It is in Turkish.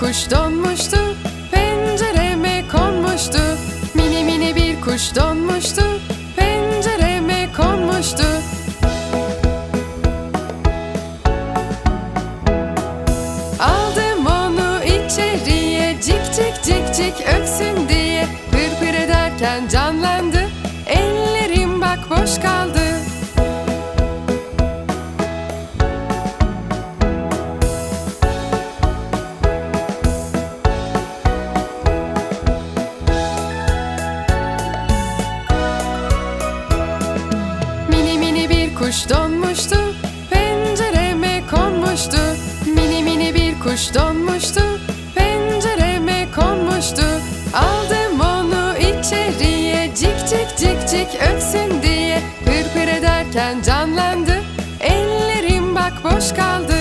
kuş donmuştu Pencereme konmuştu? Mini mini bir kuş donmuştu Pencereme konmuştu? Aldım onu içeriye Cik cik cik cik ötsün diye. Pır pır ederken canlandı kuş donmuştu Pencereme konmuştu? Mini mini bir kuş donmuştu Pencereme konmuştu? Aldım onu içeriye Cik cik cik cik öpsün diye. Pır ederken canlandı Ellerim bak boş kaldı.